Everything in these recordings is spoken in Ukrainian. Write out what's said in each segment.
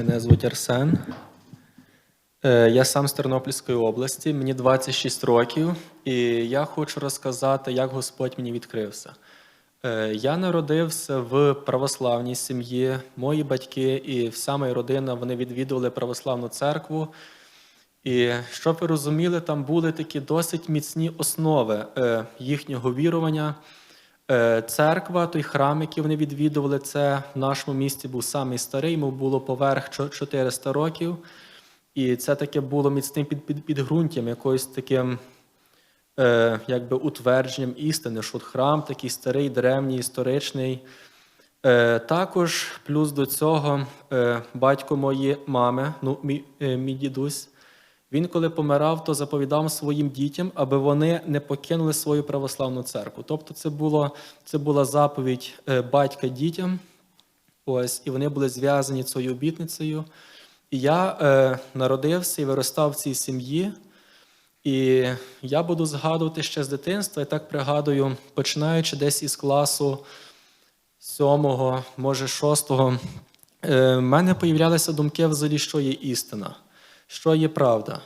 Мене звуть Арсен. Е, Я сам з Тернопільської області, мені 26 років, і я хочу розказати, як Господь мені відкрився. Е, Я народився в православній сім'ї. Мої батьки і вся моя родина вони відвідували православну церкву. І щоб ви розуміли, там були такі досить міцні основи е, їхнього вірування. Е, Церква, той храм, який вони відвідували, це в нашому місті був самий старий, йому було поверх 400 років. І це таке було міцним під, під, підґрунтям, якоюсь таким е, якби утвердженням істини, що храм такий старий, древній, історичний. Е, також плюс до цього е, батько моєї мами, ну, мій, е, мій дідусь, він, коли помирав, то заповідав своїм дітям, аби вони не покинули свою православну церкву. Тобто, це, було, це була заповідь е, батька дітям, ось, і вони були зв'язані цією обітницею. І я е, народився і виростав в цій сім'ї. І я буду згадувати ще з дитинства, і так пригадую, починаючи десь із класу сьомого, може шостого, е, в мене появлялися думки взагалі, що є істина, що є правда.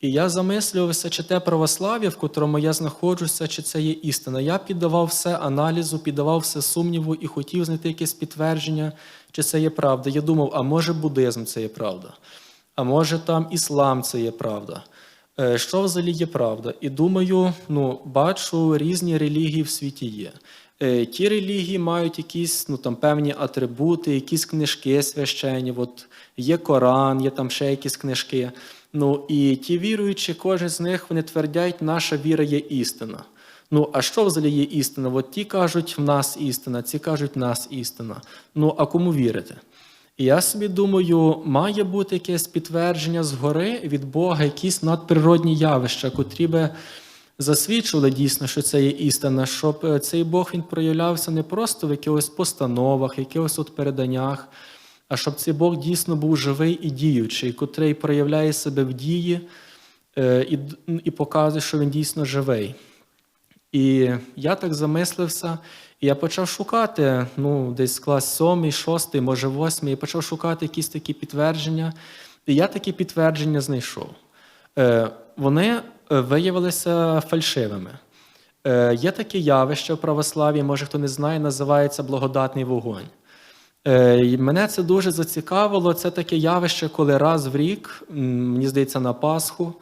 І я замислювався, чи те православ'я, в котрому я знаходжуся, чи це є істина. Я піддавав все аналізу, піддавав все сумніву і хотів знайти якесь підтвердження, чи це є правда. Я думав, а може буддизм це є правда, а може там іслам це є правда. Е, Що взагалі є правда? І думаю, ну, бачу, різні релігії в світі є. Е, Ті релігії мають якісь ну, там, певні атрибути, якісь книжки священні, от є Коран, є там ще якісь книжки. Ну, і ті віруючі, кожен з них вони твердять, наша віра є істина. Ну, а що взагалі є істина? От ті кажуть, в нас істина, ці кажуть, в нас істина. Ну, а кому вірити? І я собі думаю, має бути якесь підтвердження згори від Бога, якісь надприродні явища, котрі би засвідчували дійсно, що це є істина, щоб е, цей Бог він проявлявся не просто в якихось постановах, якихось от переданнях, а щоб цей Бог дійсно був живий і діючий, котрий проявляє себе в дії е, і, і показує, що він дійсно живий. І я так замислився, і я почав шукати, ну, десь клас сьомий, шостий, може восьмий, і почав шукати якісь такі підтвердження. І я такі підтвердження знайшов. Е, вони виявилися фальшивими. Е, є таке явище в православ'ї, може хто не знає, називається благодатний вогонь. Е, Мене це дуже зацікавило. Це таке явище, коли раз в рік, мені здається, на Пасху,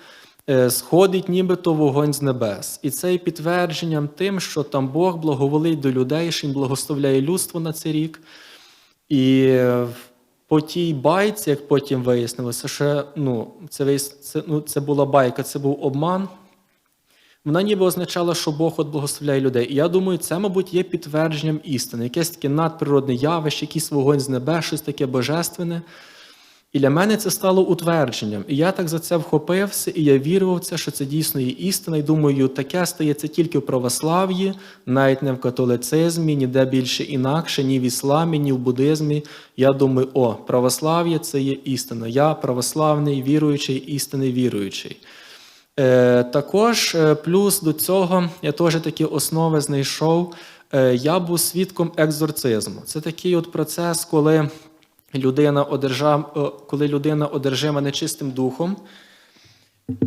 е, сходить нібито вогонь з небес. І це є підтвердженням тим, що там Бог благоволить до людей, що він благословляє людство на цей рік. І е, по тій байці, як потім вияснилося, що ну, це, це, ну, це була байка, це був обман. Вона ніби означала, що Бог от благословляє людей. І я думаю, це, мабуть, є підтвердженням істини, якесь таке надприродне явище, якийсь вогонь з небес, щось таке божественне. І для мене це стало утвердженням. І я так за це вхопився, і я вірив в це, що це дійсно є істина. І думаю, таке стається тільки в православ'ї, навіть не в католицизмі, ніде більше інакше, ні в ісламі, ні в буддизмі. Я думаю, о, православ'я це є істина. Я православний, віруючий, істинний віруючий. Е, також е, плюс до цього я теж такі основи знайшов. Е, я був свідком екзорцизму. Це такий от процес, коли людина одержав, е, коли людина одержима нечистим духом,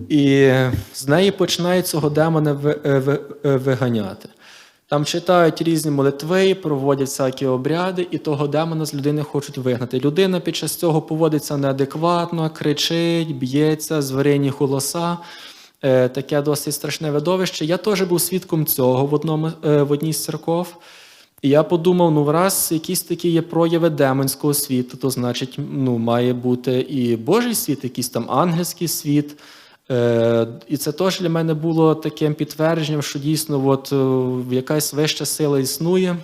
і з неї починають цього демона е, е, виганяти. Там читають різні молитви, проводять всякі обряди, і того демона з людини хочуть вигнати. Людина під час цього поводиться неадекватно, кричить, б'ється, зварені голоса. Таке досить страшне видовище. Я теж був свідком цього в, одному, в одній з церков. І я подумав: ну, раз якісь такі є прояви демонського світу, то значить, ну, має бути і Божий світ, якийсь там ангельський світ. Е, і це теж для мене було таким підтвердженням, що дійсно от, е, якась вища сила існує,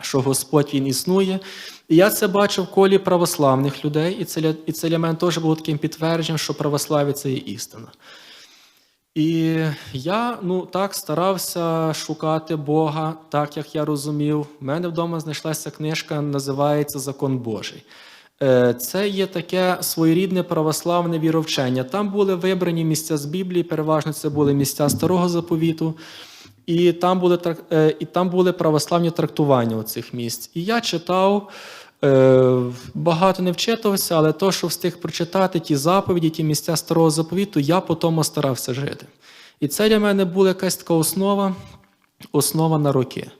що Господь Він існує. І я це бачив в колі православних людей, і це, і це для мене теж було таким підтвердженням, що православ'я це є істина. І я ну так старався шукати Бога, так як я розумів. У мене вдома знайшлася книжка, називається Закон Божий. Е, Це є таке своєрідне православне віровчення. Там були вибрані місця з Біблії, переважно це були місця старого заповіту, і там були е, і там були православні трактування цих місць. І я читав багато не вчитувався, але то, що встиг прочитати, ті заповіді, ті місця старого заповіту, я по тому старався жити. І це для мене була якась така основа, основа на роки.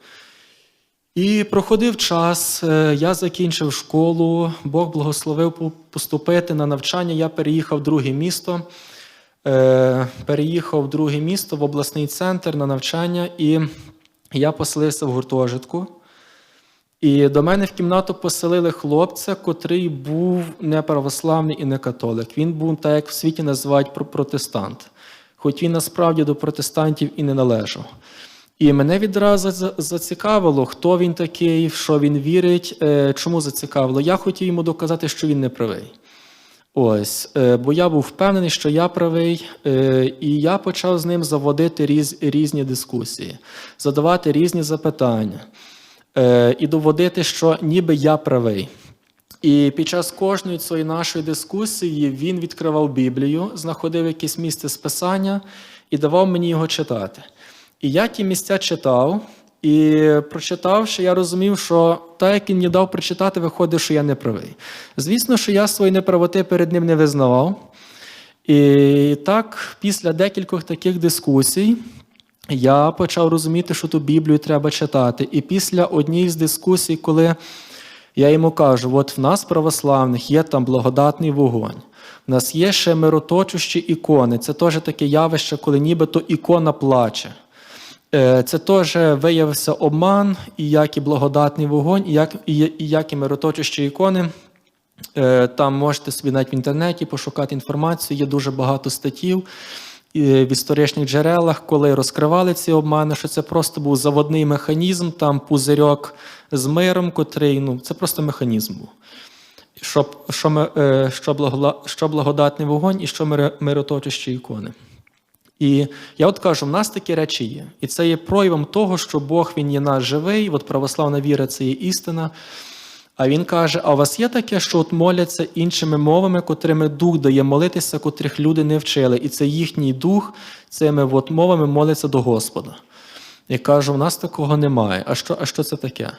І проходив час, е, я закінчив школу, Бог благословив поступити на навчання. Я переїхав в друге місто. Е, Переїхав в друге місто в обласний центр на навчання, і я поселився в гуртожитку. І до мене в кімнату поселили хлопця, котрий був не православний і не католик. Він був, так як в світі називають про- протестант, хоч він насправді до протестантів і не належав. І мене відразу зацікавило, хто він такий, в що він вірить, е, чому зацікавило. Я хотів йому доказати, що він не правий. Ось, е, бо я був впевнений, що я правий, е, і я почав з ним заводити різ, різні дискусії, задавати різні запитання і доводити, що ніби я правий. І під час кожної цієї нашої дискусії він відкривав Біблію, знаходив якесь місце з писання і давав мені його читати. І я ті місця читав, і прочитавши, я розумів, що так, як він мені дав прочитати, виходить, що я не правий. Звісно, що я свої неправоти перед ним не визнавав. І так, після декількох таких дискусій, я почав розуміти, що ту Біблію треба читати. І після однієї з дискусій, коли я йому кажу: от в нас, православних, є там благодатний вогонь. В нас є ще мироточущі ікони. Це теж таке явище, коли нібито ікона плаче. Е, Це теж виявився обман, і як і благодатний вогонь, і як і, і як і мироточущі ікони. Е, Там можете собі навіть в інтернеті пошукати інформацію. Є дуже багато статтів в історичних джерелах, коли розкривали ці обмани, що це просто був заводний механізм, там пузирьок з миром, котрий ну це просто механізм був. Що, що, е, що, благола- що благодатний вогонь і що мироточущі ікони. І я от кажу, в нас такі речі є. І це є проявом того, що Бог Він є наш живий, от православна віра це є істина. А він каже: а у вас є таке, що от моляться іншими мовами, котрими дух дає молитися, котрих люди не вчили. І це їхній дух цими от мовами молиться до Господа. Я кажу, в нас такого немає. А що, а що це таке?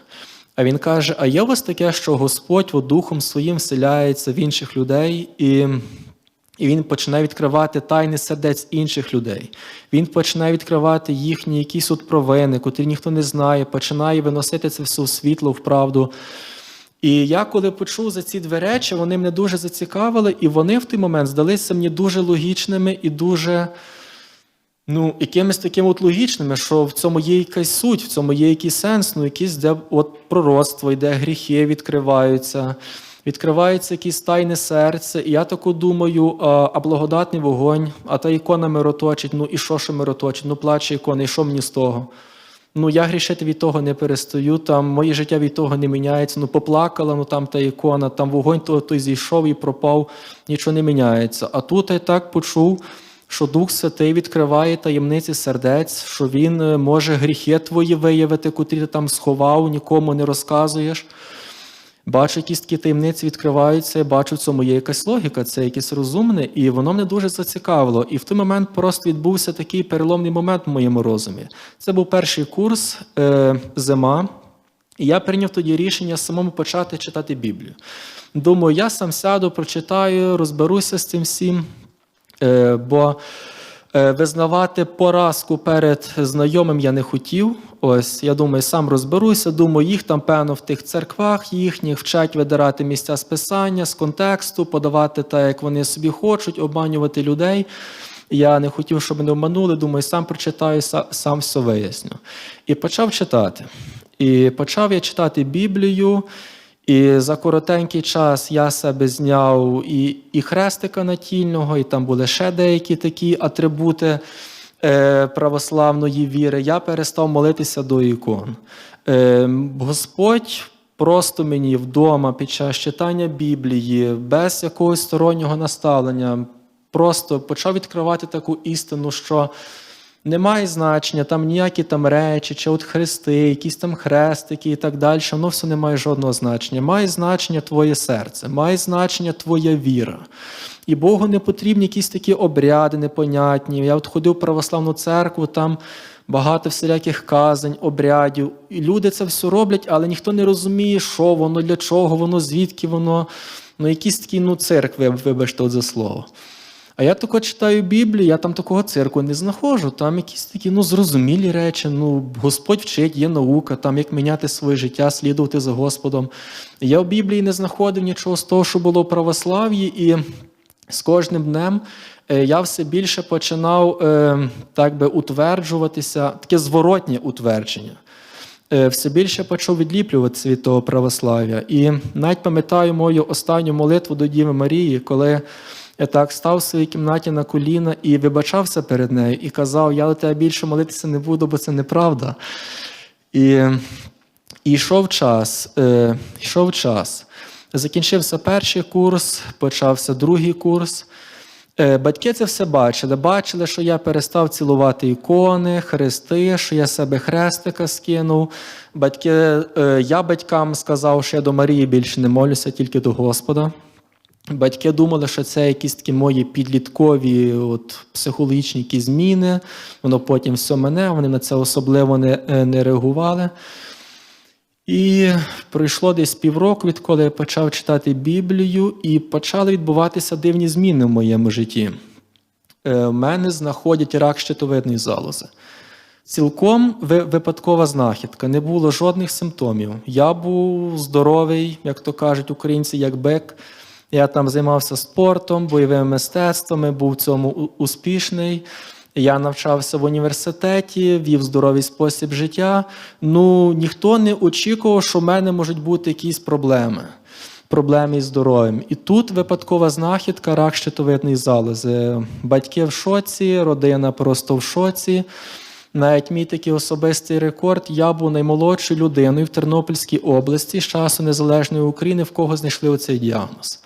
А він каже: А є у вас таке, що Господь от духом своїм вселяється в інших людей, і, і він починає відкривати тайни сердець інших людей. Він починає відкривати їхні якісь от провини, котрі ніхто не знає, починає виносити це все в світло, в правду. І я коли почув за ці дві речі, вони мене дуже зацікавили, і вони в той момент здалися мені дуже логічними і дуже ну, якимись такими от логічними, що в цьому є якась суть, в цьому є якийсь сенс, ну, якісь де от пророцтво, де гріхи відкриваються, відкривається якісь тайне серце. І я таку думаю, а, а благодатний вогонь, а та ікона мироточить, ну і що, що мироточить? Ну, плаче ікона, і що мені з того? Ну, я грішити від того не перестаю, там моє життя від того не міняється. Ну, поплакала, ну там та ікона, там вогонь той, той зійшов і пропав, нічого не міняється. А тут я так почув, що Дух Святий відкриває таємниці сердець, що Він е, може гріхи твої виявити, котрі ти там сховав, нікому не розказуєш. Бачу, якісь такі таємниці відкриваються, бачу, в цьому є якась логіка, це якесь розумне, і воно мене дуже зацікавило. І в той момент просто відбувся такий переломний момент в моєму розумі. Це був перший курс е, зима, і я прийняв тоді рішення самому почати читати Біблію. Думаю, я сам сяду, прочитаю, розберуся з цим всім. Е, бо визнавати поразку перед знайомим я не хотів. Ось я думаю, сам розберуся. Думаю, їх там, певно, в тих церквах їхніх вчать видирати місця з писання, з контексту, подавати так, як вони собі хочуть, обманювати людей. Я не хотів, щоб мене обманули. Думаю, сам прочитаю, са- сам все виясню. І почав читати. І почав я читати Біблію. І за коротенький час я себе зняв і, і хрестика натільного, і там були ще деякі такі атрибути е, православної віри. Я перестав молитися до ікон. Е, Господь просто мені вдома під час читання Біблії, без якогось стороннього наставлення, просто почав відкривати таку істину, що немає значення, там ніякі там речі, чи от хрести, якісь там хрестики і так далі, воно все не має жодного значення. Має значення твоє серце, має значення твоя віра. І Богу не потрібні якісь такі обряди непонятні. Я от ходив в православну церкву, там багато всіляких казань, обрядів. І люди це все роблять, але ніхто не розуміє, що воно, для чого воно, звідки воно. Ну, якісь такі ну, церкви, вибачте от за слово. А я тако читаю Біблію, я там такого цирку не знаходжу. Там якісь такі ну, зрозумілі речі. Ну, Господь вчить, є наука, там як міняти своє життя, слідувати за Господом. Я в Біблії не знаходив нічого з того, що було в православ'ї, і з кожним днем е, я все більше починав е, так би утверджуватися, таке зворотнє утвердження. Е, Все більше почав відліплюватися від того православ'я. І навіть пам'ятаю мою останню молитву до Діви Марії, коли так став в своїй кімнаті на коліна і вибачався перед нею, і казав: Я до тебе більше молитися не буду, бо це неправда. І, і йшов час, е, йшов час. Закінчився перший курс, почався другий курс. Е, Батьки це все бачили. Бачили, що я перестав цілувати ікони, хрести, що я себе хрестика скинув. Батьки, е, я батькам сказав, що я до Марії більше не молюся, тільки до Господа. Батьки думали, що це якісь такі мої підліткові от, психологічні якісь зміни. Воно потім все мене, вони на це особливо не, е, не реагували. І пройшло десь півроку, відколи я почав читати Біблію, і почали відбуватися дивні зміни в моєму житті. Е, В мене знаходять рак щитовидної залози. Цілком випадкова знахідка, не було жодних симптомів. Я був здоровий, як то кажуть українці, як бек. Я там займався спортом, бойовими мистецтвами, був в цьому успішний. Я навчався в університеті, вів здоровий спосіб життя. Ну, ніхто не очікував, що в мене можуть бути якісь проблеми. Проблеми із здоров'ям. І тут випадкова знахідка, рак щитовидної залози. Батьки в шоці, родина просто в шоці. Навіть мій такий особистий рекорд. Я був наймолодшою людиною в Тернопільській області з часу Незалежної України, в кого знайшли оцей діагноз.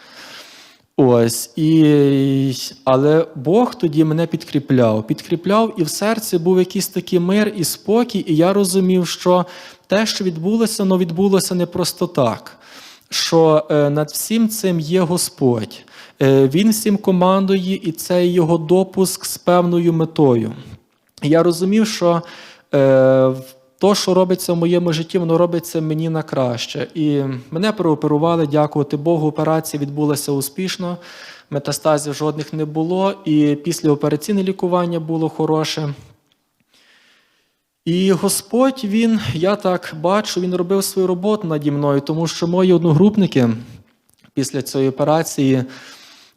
Ось і але Бог тоді мене підкріпляв. Підкріпляв, і в серці був якийсь такий мир і спокій, і я розумів, що те, що відбулося, воно відбулося не просто так. Що е, над всім цим є Господь. Е, він всім командує, і це його допуск з певною метою. Я розумів, що е, то, що робиться в моєму житті, воно робиться мені на краще. І мене прооперували, дякувати Богу. Операція відбулася успішно, метастазів жодних не було, і післяопераційне лікування було хороше. І Господь, він, я так бачу, він робив свою роботу наді мною, тому що мої одногрупники після цієї операції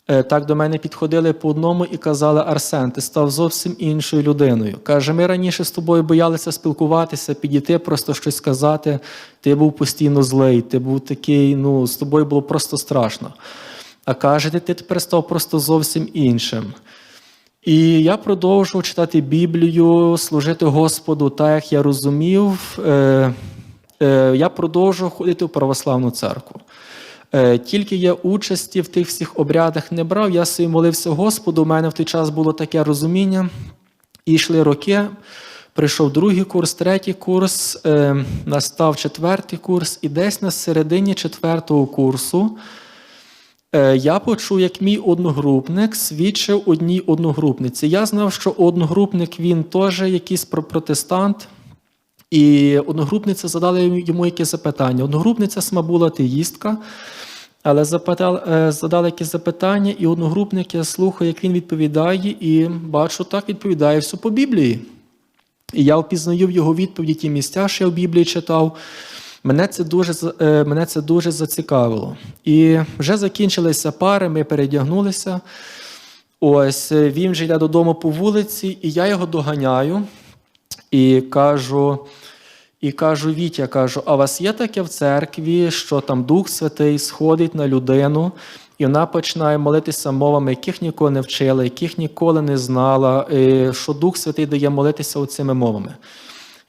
так до мене підходили по одному і казали: Арсен, ти став зовсім іншою людиною. Каже, ми раніше з тобою боялися спілкуватися, підійти, просто щось сказати. Ти був постійно злий, ти був такий, ну, з тобою було просто страшно. А каже, ти тепер став просто зовсім іншим. І я продовжував читати Біблію, служити Господу так, як я розумів. Е, е, я продовжував ходити в православну церкву. Е, Тільки я участі в тих всіх обрядах не брав, я собі молився Господу. У мене в той час було таке розуміння. І йшли роки. Прийшов другий курс, третій курс, е, настав четвертий курс, і десь на середині четвертого курсу е, я почув, як мій одногрупник свідчив одній одногрупниці. Я знав, що одногрупник він теж якийсь про- протестант. І одногрупниця задала йому якесь запитання. Одногрупниця сама була атеїстка, але запитала, е, задала якесь запитання, і одногрупник я слухаю, як він відповідає, і бачу, так відповідає все по Біблії. І я впізнаю в його відповіді ті місця, що я в Біблії читав. Мене це дуже, е, мене це дуже зацікавило. І вже закінчилися пари, ми передягнулися. Ось е, він вже йде додому по вулиці, і я його доганяю і кажу, і кажу, Вітя, кажу, а у вас є таке в церкві, що там Дух Святий сходить на людину, і вона починає молитися мовами, яких ніколи не вчила, яких ніколи не знала, що Дух Святий дає молитися оцими мовами.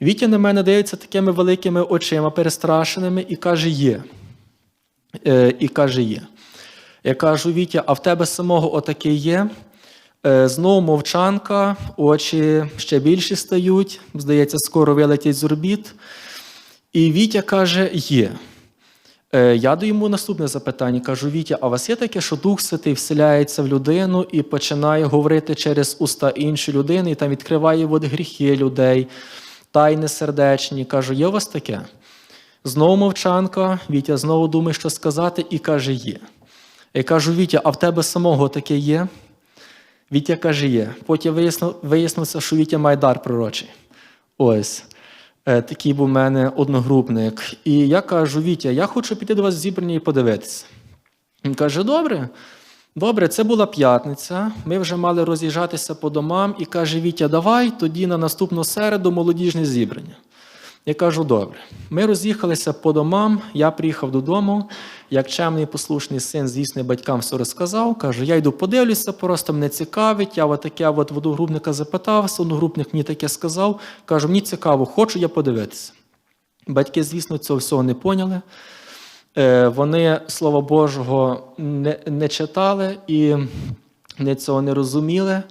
Вітя на мене дивиться такими великими очима перестрашеними і каже, є. Е, І каже, є. Я кажу, Вітя, а в тебе самого отаке є? Е, Знову мовчанка, очі ще більші стають, здається, скоро вилетять з орбіт. І Вітя каже: є. Е, Я даю йому наступне запитання. Кажу: Вітя, а у вас є таке, що Дух Святий вселяється в людину і починає говорити через уста іншої людини, і там відкриває от гріхи людей, тайни сердечні. Кажу, є у вас таке? Знову мовчанка, Вітя знову думає, що сказати, і каже, є. Я кажу, Вітя, а в тебе самого таке є? Вітя каже, є. Потім вияснилося, що Вітя має дар пророчий. Ось. Е, Такий був у мене одногрупник. І я кажу: Вітя, я хочу піти до вас в зібрання і подивитися. Він каже: добре, добре, це була п'ятниця. Ми вже мали роз'їжджатися по домам і каже: Вітя, давай тоді на наступну середу молодіжне зібрання. Я кажу, добре. Ми роз'їхалися по домам, я приїхав додому. Як чемний послушний син, звісно, батькам все розказав. Кажу, я йду подивлюся, просто мене цікавить. Я от таке от в одногрупника запитався, одногрупник мені таке сказав. Кажу, мені цікаво, хочу я подивитися. Батьки, звісно, цього всього не поняли. Е, Вони Слова Божого не, не читали і не цього не розуміли.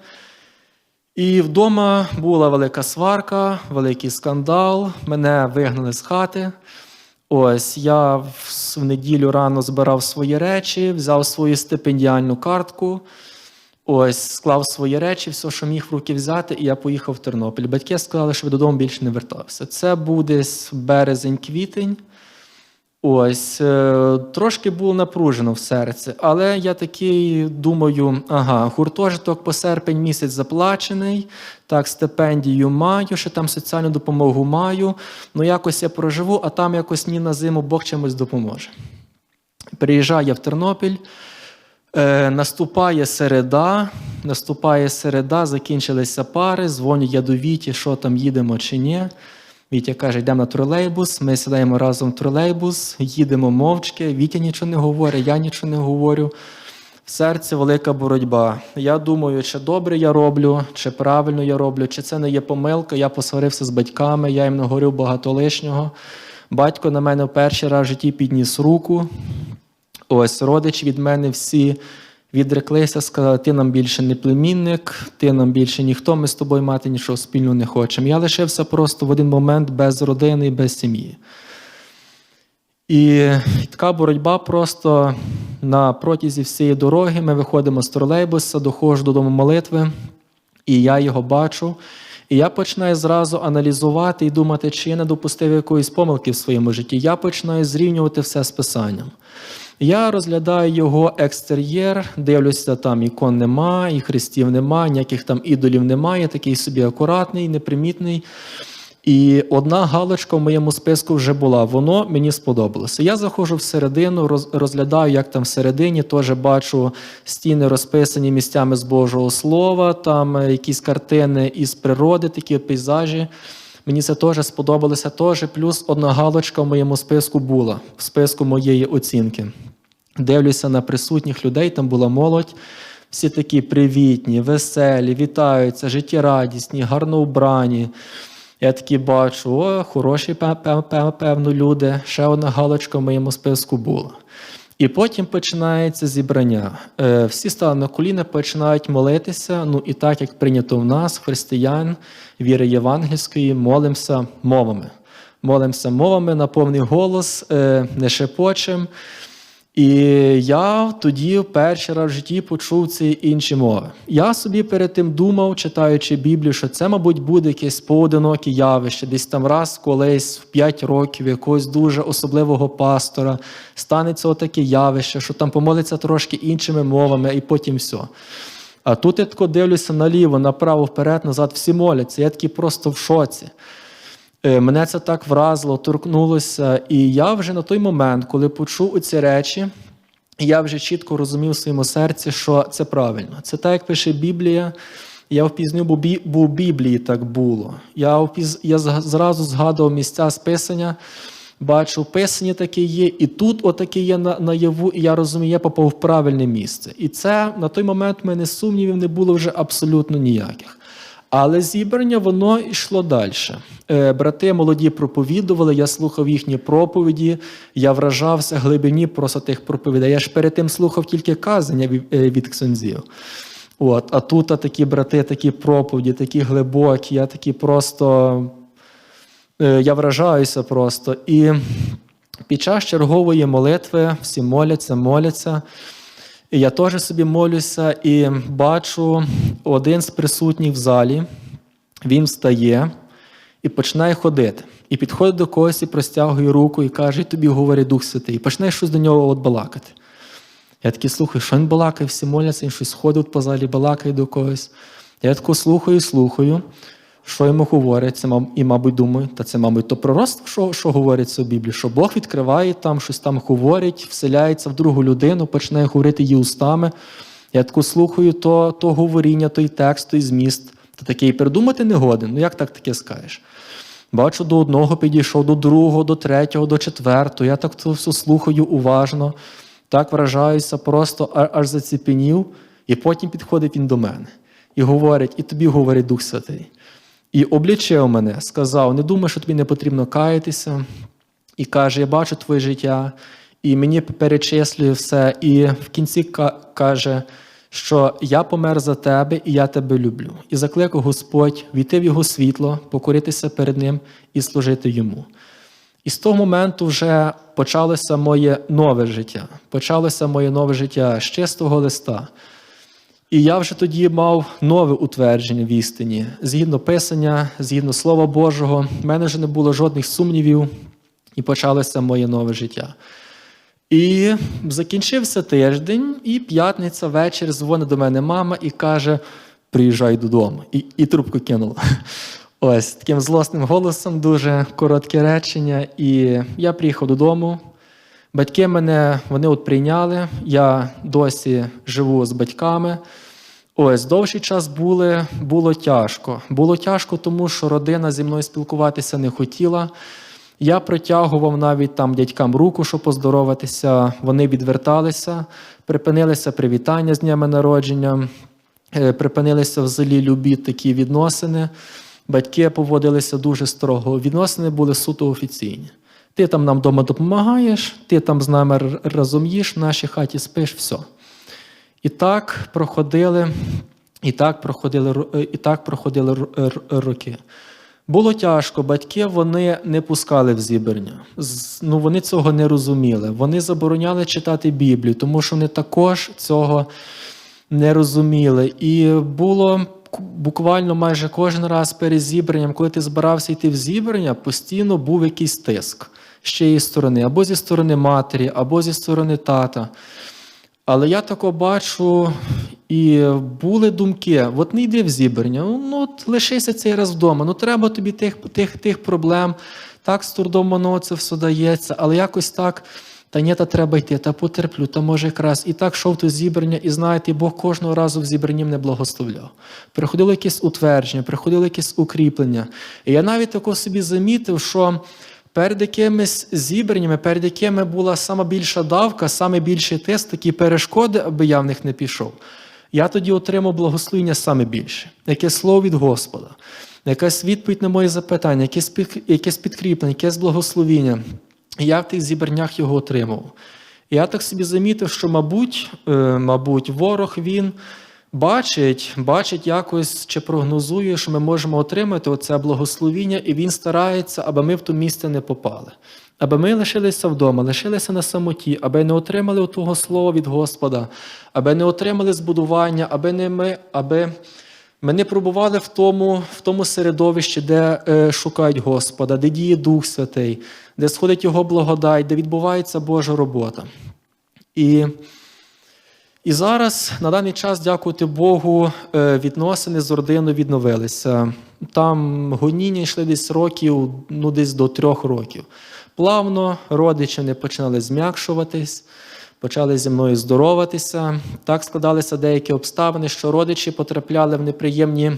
І вдома була велика сварка, великий скандал. Мене вигнали з хати. Ось я в неділю рано збирав свої речі, взяв свою стипендіальну картку. Ось склав свої речі, все, що міг в руки взяти, і я поїхав в Тернопіль. Батьки сказали, що додому більше не вертався. Це був десь березень-квітень. Ось е, трошки було напружено в серці, але я такий думаю: ага, гуртожиток по серпень місяць заплачений, так, стипендію маю, ще там соціальну допомогу маю. Ну якось я проживу, а там якось мені на зиму Бог чимось допоможе. Приїжджаю я в Тернопіль. Е, наступає середа, наступає середа, закінчилися пари, дзвоню я до Віті, що там їдемо чи ні. Вітя каже, йдемо на тролейбус, ми сідаємо разом в тролейбус, їдемо мовчки. Вітя нічого не говорить, я нічого не говорю. В серці велика боротьба. Я думаю, чи добре я роблю, чи правильно я роблю, чи це не є помилка. Я посварився з батьками, я їм наговорив багато лишнього. Батько на мене в перший раз в житті підніс руку. Ось родичі від мене всі відреклися, сказали, ти нам більше не племінник, ти нам більше ніхто, ми з тобою мати нічого спільного не хочемо. Я лишився просто в один момент без родини без сім'ї. І така боротьба просто на протязі всієї дороги. Ми виходимо з тролейбуса, доходжу додому молитви, і я його бачу. І я починаю зразу аналізувати і думати, чи я не допустив якоїсь помилки в своєму житті. Я починаю зрівнювати все з писанням. Я розглядаю його екстер'єр, дивлюся, там ікон нема, і хрестів нема, ніяких там ідолів немає, такий собі акуратний, непримітний. І одна галочка в моєму списку вже була, воно мені сподобалося. Я заходжу всередину, роз- розглядаю, як там всередині, теж бачу стіни розписані місцями з Божого Слова, там якісь картини із природи, такі пейзажі. Мені це теж сподобалося. Теж плюс одна галочка в моєму списку була, в списку моєї оцінки. Дивлюся на присутніх людей, там була молодь. Всі такі привітні, веселі, вітаються, життєрадісні, гарно вбрані. Я такі бачу, о, хороші, пев- пев- пев- певно, люди. Ще одна галочка в моєму списку була. І потім починається зібрання. Е, Всі стали на коліна, починають молитися. Ну і так як прийнято в нас, християн, віри євангельської, молимося мовами. Молимося мовами на повний голос, е, не шепочем. І я тоді перший раз в житті почув ці інші мови. Я собі перед тим думав, читаючи Біблію, що це, мабуть, буде якесь поодиноке явище, десь там раз колись в 5 років якогось дуже особливого пастора станеться отаке явище, що там помолиться трошки іншими мовами, і потім все. А тут я тако дивлюся наліво, направо, вперед, назад, всі моляться. Я такий просто в шоці. Е, Мене це так вразило, торкнулося. І я вже на той момент, коли почув оці речі, я вже чітко розумів в своєму серці, що це правильно. Це так, як пише Біблія. Я впізнив, бо бо в Біблії так було. Я, впіз, я зразу згадував місця з Писання, бачу, в Писанні таке є, і тут отаке є на- наяву, і я розумію, я попав в правильне місце. І це на той момент в мене сумнівів не було вже абсолютно ніяких. Але зібрання воно йшло далі. Е, Брати молоді проповідували, я слухав їхні проповіді, я вражався глибині просто тих проповідей. Я ж перед тим слухав тільки казання від- е, ксензів. От, а тут а такі брати, такі проповіді, такі глибокі, я такі просто е, я вражаюся просто. І під час чергової молитви всі моляться, моляться. Я теж собі молюся і бачу один з присутніх в залі, він встає і починає ходити. І підходить до когось і простягує руку і каже, тобі говорить Дух Святий. І починає щось до нього от балакати. Я такий слухаю, що він балакає, всі моляться, він щось ходить по залі, балакає до когось. Я тако слухаю, слухаю, що йому говорять, це, і, мабуть, думаю, та це, мабуть, то пророцтво, що, що говориться в Біблії, що Бог відкриває там, щось там говорить, вселяється в другу людину, починає говорити її устами. Я таку слухаю то, то говоріння, той текст, той зміст. Та таке і придумати не годен. Ну як так таке скажеш? Бачу, до одного підійшов, до другого, до третього, до четвертого. Я так це все слухаю уважно, так вражаюся, просто аж заціпенів. І потім підходить він до мене і говорить, і тобі говорить Дух Святий. І облічив мене, сказав: не думай, що тобі не потрібно каятися. І каже: Я бачу твоє життя, і мені перечислює все. І в кінці каже, що я помер за тебе і я тебе люблю. І закликав Господь війти в його світло, покоритися перед ним і служити йому. І з того моменту вже почалося моє нове життя. Почалося моє нове життя з чистого листа. І я вже тоді мав нове утвердження в істині. Згідно Писання, згідно Слова Божого, в мене вже не було жодних сумнівів, і почалося моє нове життя. І закінчився тиждень, і п'ятниця вечір дзвонить до мене мама і каже: приїжджай додому. І, і трубку кинула. Ось таким злосним голосом, дуже коротке речення. І я приїхав додому. Батьки мене вони от прийняли. Я досі живу з батьками. Ось довший час були, було тяжко. Було тяжко, тому що родина зі мною спілкуватися не хотіла. Я протягував навіть там дядькам руку, щоб поздороватися. Вони відверталися, припинилися привітання з днями народження, е, припинилися взагалі любі такі відносини. Батьки поводилися дуже строго. Відносини були суто офіційні. Ти там нам вдома допомагаєш, ти там з нами разом їш, в нашій хаті спиш, все. І так проходили, і так проходили, е, і так проходили р- р- роки. Було тяжко, батьки вони не пускали в зібрання. Ну, вони цього не розуміли. Вони забороняли читати Біблію, тому що вони також цього не розуміли. І було буквально майже кожен раз перед зібранням, коли ти збирався йти в зібрання, постійно був якийсь тиск з чиєї сторони, або зі сторони матері, або зі сторони тата. Але я тако бачу, і були думки: от не йди в зібрання, ну от лишися цей раз вдома. Ну треба тобі тих, тих, тих проблем. Так з трудом воно це все дається, але якось так. Та ні, та треба йти, та потерплю, та може якраз. І так йшов до зібрання, і знаєте, Бог кожного разу в зібранні мене благословляв. Приходило якесь утвердження, приходило якесь укріплення. І я навіть тако собі замітив, що перед якимись зібраннями, перед якими була сама більша давка, саме більший тиск, такі перешкоди, аби я в них не пішов. Я тоді отримав благословення саме більше, яке слово від Господа, якась відповідь на мої запитання, якесь підкріплення, якесь благословіння. Я в тих зібраннях його отримав. І я так собі замітив, що, мабуть, е, мабуть, ворог він бачить, бачить якось чи прогнозує, що ми можемо отримати оце благословіння, і він старається, аби ми в то місце не попали. Аби ми лишилися вдома, лишилися на самоті, аби не отримали того слова від Господа, аби не отримали збудування, аби не ми, аби ми не пробували в тому, в тому середовищі, де е, шукають Господа, де діє Дух Святий, де сходить Його благодать, де відбувається Божа робота. І, і зараз, на даний час, дякувати Богу, е, відносини з родиною відновилися. Там гоніння йшли десь років, ну десь до трьох років. Плавно родичі не починали зм'якшуватись, почали зі мною здороватися. Так складалися деякі обставини, що родичі потрапляли в неприємні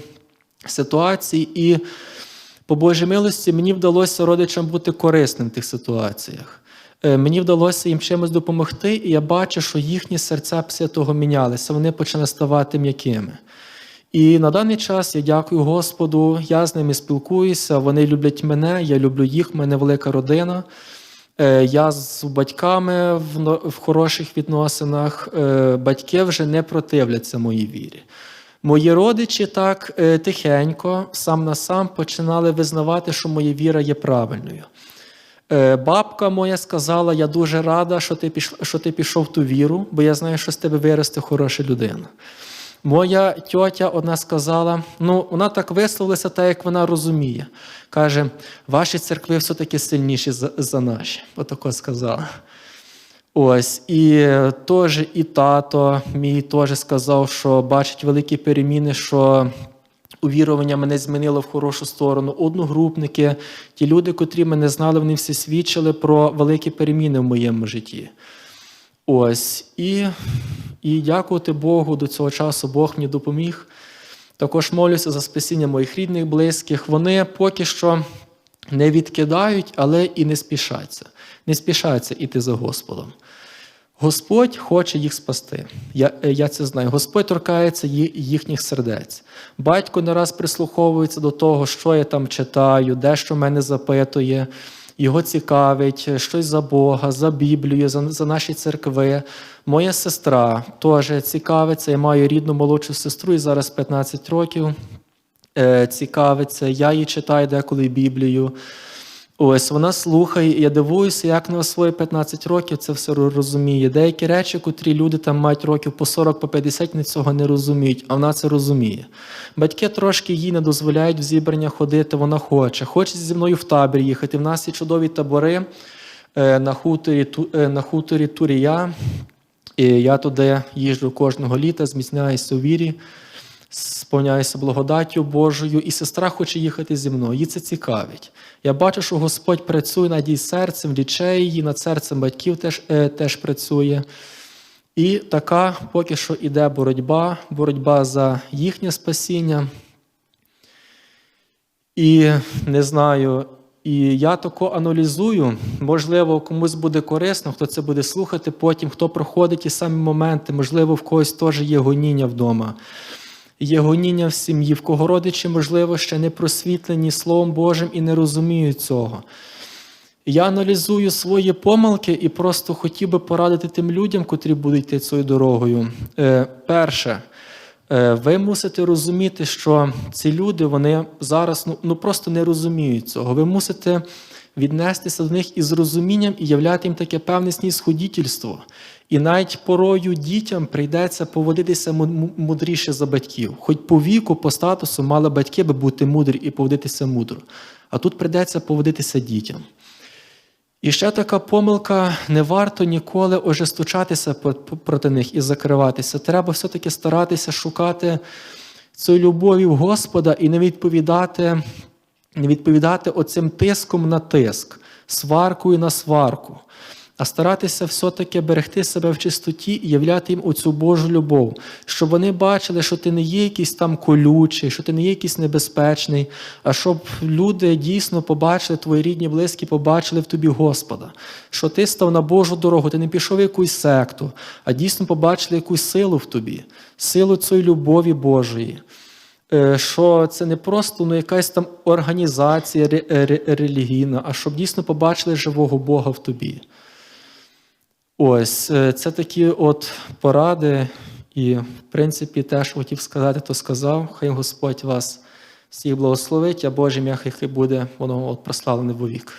ситуації, і по Божій милості мені вдалося родичам бути корисним в тих ситуаціях. Е, Мені вдалося їм чимось допомогти, і я бачу, що їхні серця після мінялися, вони почали ставати м'якими. І на даний час я дякую Господу, я з ними спілкуюся, вони люблять мене, я люблю їх, в мене велика родина. Е, Я з батьками в, хороших відносинах. Е, Батьки вже не противляться моїй вірі. Мої родичі так е, тихенько, сам на сам починали визнавати, що моя віра є правильною. Бабка моя сказала: я дуже рада, що ти пішов, що ти пішов ту віру, бо я знаю, що з тебе виросте хороша людина. Моя тьотя одна сказала: ну, вона так висловилася, так як вона розуміє. Каже, ваші церкви все-таки сильніші за, за наші. Отако сказала. Ось, і теж і тато мій теж сказав, що бачить великі переміни, що увірування мене змінило в хорошу сторону. Одногрупники, ті люди, котрі мене знали, вони всі свідчили про великі переміни в моєму житті. Ось, і, і дякувати Богу, до цього часу Бог мені допоміг. Також молюся за спасіння моїх рідних, близьких. Вони поки що не відкидають, але і не спішаться. Не спішаються іти за Господом. Господь хоче їх спасти. Я, е, я це знаю. Господь торкається їхніх сердець. Батько не раз прислуховується до того, що я там читаю, де що мене запитує. Його цікавить е, щось за Бога, за Біблію, за, за наші церкви. Моя сестра теж цікавиться. Я маю рідну молодшу сестру, і зараз 15 років е, цікавиться. Я їй читаю деколи Біблію. Ось вона слухає, і я дивуюся, як на свої 15 років це все розуміє. Деякі речі, котрі люди там мають років по 40, по 50, вони цього не розуміють, а вона це розуміє. Батьки трошки їй не дозволяють в зібрання ходити, вона хоче. Хоче зі мною в табір їхати. В нас є чудові табори е, на хуторі, е, на хуторі Турія. І я туди їжджу кожного літа, зміцняюся у вірі, сповняюся благодаттю Божою, і сестра хоче їхати зі мною. Їй це цікавить. Я бачу, що Господь працює над її серцем, дітей її, над серцем батьків теж, е, теж працює. І така поки що іде боротьба, боротьба за їхнє спасіння. І не знаю, і я тако аналізую, можливо, комусь буде корисно, хто це буде слухати потім, хто проходить ті самі моменти, можливо, в когось теж є гоніння вдома. Є гоніння в сім'ї, в кого родичі, можливо, ще не просвітлені Словом Божим і не розуміють цього. Я аналізую свої помилки і просто хотів би порадити тим людям, котрі будуть йти цією дорогою. Е, перше, ви мусите розуміти, що ці люди вони зараз ну, ну просто не розуміють цього. Ви мусите віднестися до них із розумінням і являти їм таке певне снісходітельство. І навіть порою дітям прийдеться поводитися му- му- мудріше за батьків. Хоч по віку, по статусу мали батьки би бути мудрі і поводитися мудро. А тут прийдеться поводитися дітям. І ще така помилка: не варто ніколи ожесточатися проти них і закриватися. Треба все-таки старатися шукати цю любові в Господа і не відповідати, не відповідати оцим тиском на тиск, сваркою на сварку, а старатися все-таки берегти себе в чистоті і являти їм оцю Божу любов, щоб вони бачили, що ти не є якийсь там колючий, що ти не є якийсь небезпечний, а щоб люди дійсно побачили, твої рідні, близькі побачили в тобі Господа, що ти став на Божу дорогу, ти не пішов в якусь секту, а дійсно побачили якусь силу в тобі, силу цієї любові Божої. Е, Що це не просто ну, якась там організація ре- релігійна, а щоб дійсно побачили живого Бога в тобі. Ось е, це такі от поради, і, в принципі, те, що хотів сказати, то сказав. Хай Господь вас всіх благословить, а Боже м'яхи буде воно от прославлене вовік.